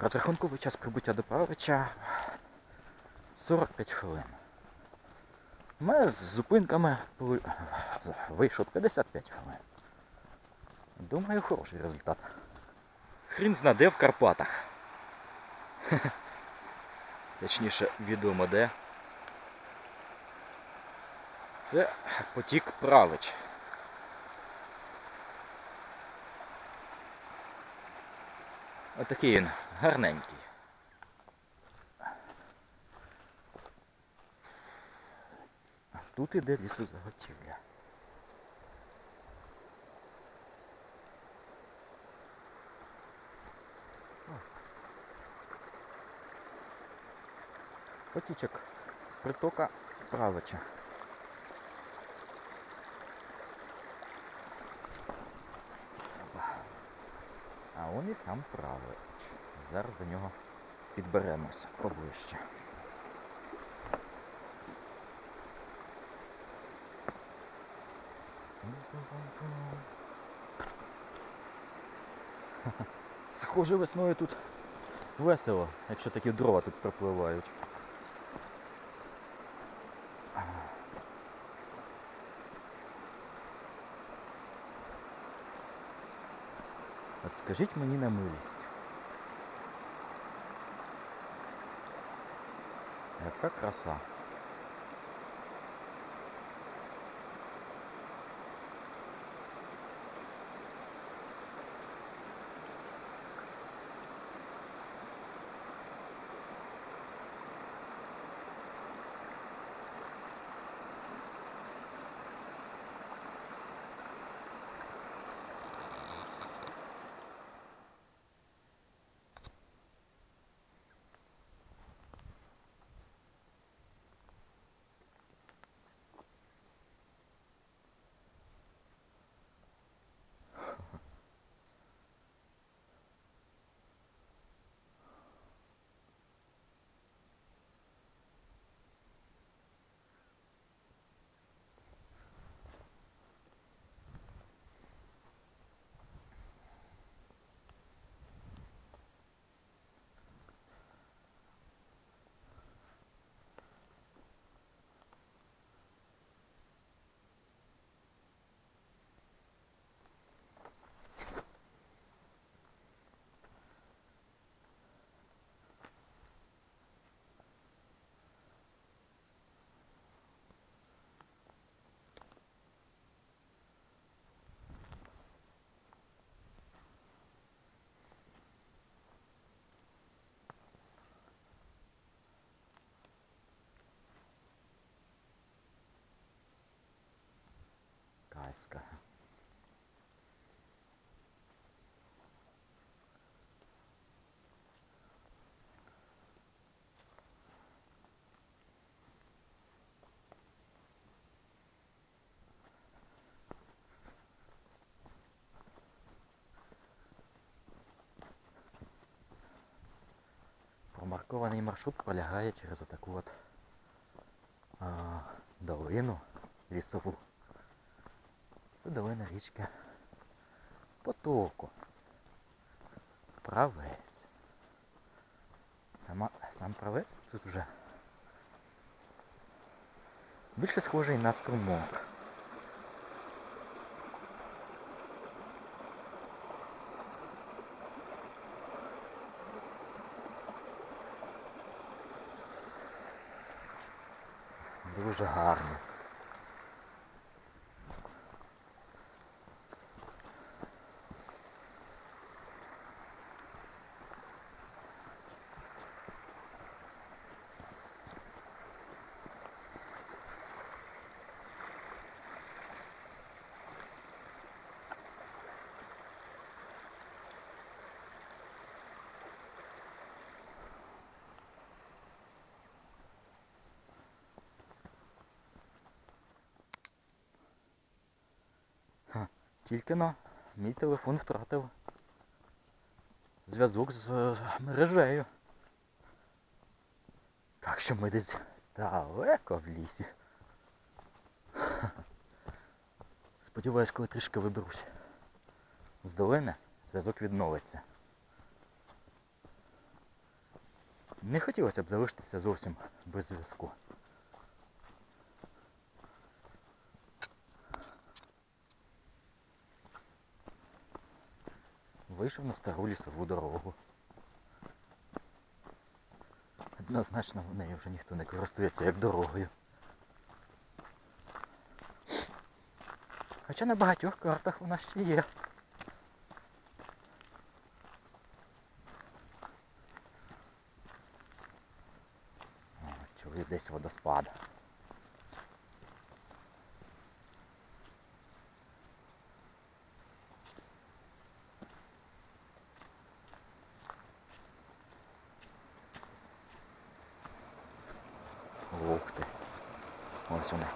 Розрахунковий час прибуття до Павловича 45 хвилин. Мене з зупинками вийшов 55 хвилин. Думаю, хороший результат. Хрін зна де в Карпатах. Точніше, відомо де. Це потік Правич. Отакий він, гарненький. А тут іде лісозаготівля. Потічок притока Правича. Он і сам правич. Зараз до нього підберемося поближче. Схоже, весною тут весело, якщо такі дрова тут пропливають. От скажіть мені на милість. Яка краса. Казка. Промаркований маршрут пролягає через таку от а, долину лісову. Це долина річки Потоку. Правець. Сама, сам правець тут вже більше схожий на струмок. Дуже гарно. Тільки но мій телефон втратив зв'язок з е, мережею. Так що ми десь далеко в лісі. Сподіваюсь, коли трішки виберусь з долини, зв'язок відновиться. Не хотілося б залишитися зовсім без зв'язку. Вийшов на стару лісову дорогу. Однозначно в нею вже ніхто не користується як дорогою. Хоча на багатьох картах вона ще є. Чую десь водоспад. Ух ти. Ось вони.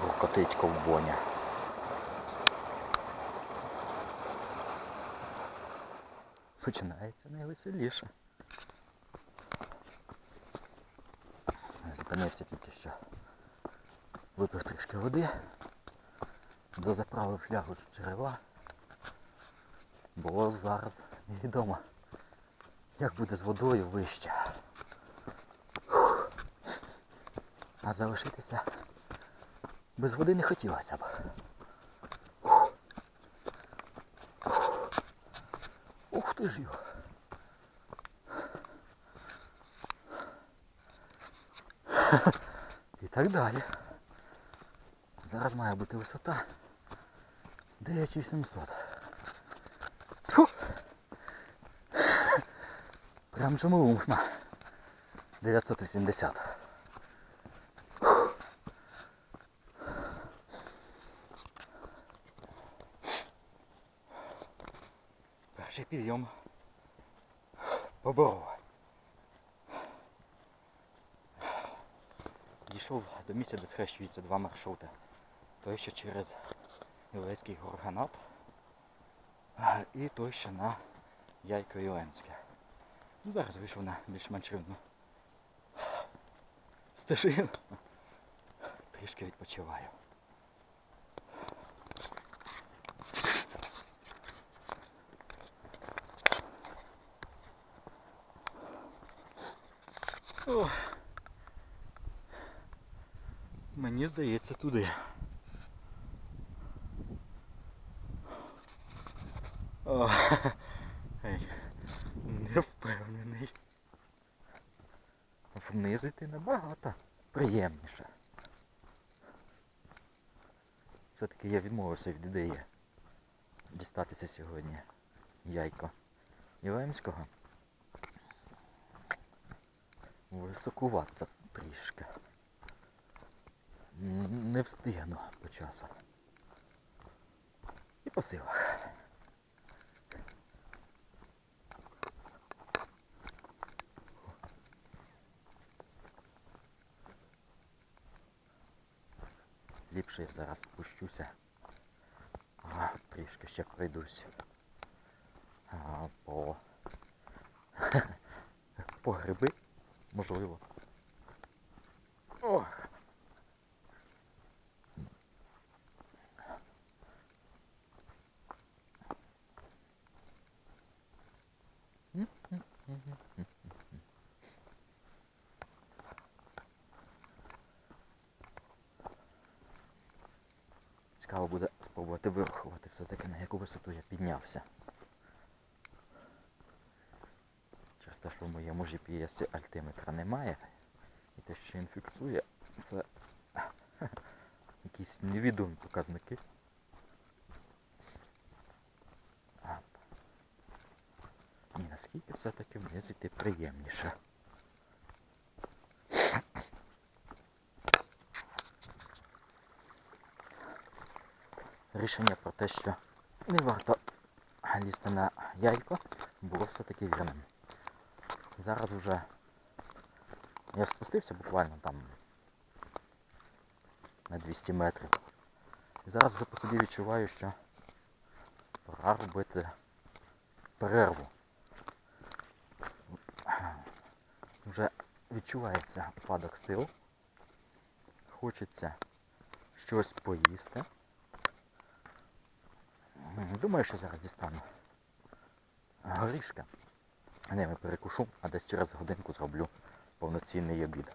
Гуркотить ковбоня. Починається найвеселіше. Зупинився тільки що. Випив трішки води, дозаправив флягу з джерела. Бо зараз невідомо, як буде з водою вище. А залишитися без води не хотілося б. Ух ти ж його. І так далі. Зараз має бути висота 9800. Фу. Прям чомуумно. 980. Перший підйом поборов. Дійшов до місця, де схрещуються два маршрути. Той, що через Ілейський горганат, і той, що на Яйко Іленське. Ну, зараз вийшов на більш-менш рівну стежину. Трішки відпочиваю. О, мені здається туди. О, ей, не впевнений. Вниз йти набагато приємніше. Все-таки я відмовився від ідеї дістатися сьогодні яйко Ілемського. Високувато трішки. Не встигну по часу. І по силах. Ліпше я зараз спущуся. А, трішки ще пройдусь. А, по... по гриби, можливо. Ох. Цікаво буде спробувати вирахувати все-таки на яку висоту я піднявся. Через те, що в моєму GPS альтиметра немає. І те, що він фіксує, це якісь невідомі показники. Ні, наскільки все-таки іти приємніше. Рішення про те, що не варто лізти на яйко, було все-таки вірним. Зараз вже я спустився буквально там на 200 метрів. І зараз вже по собі відчуваю, що пора робити перерву. Вже відчувається падок сил. Хочеться щось поїсти. Думаю, що зараз дістану а, горішки. я перекушу, а десь через годинку зроблю повноцінний обід.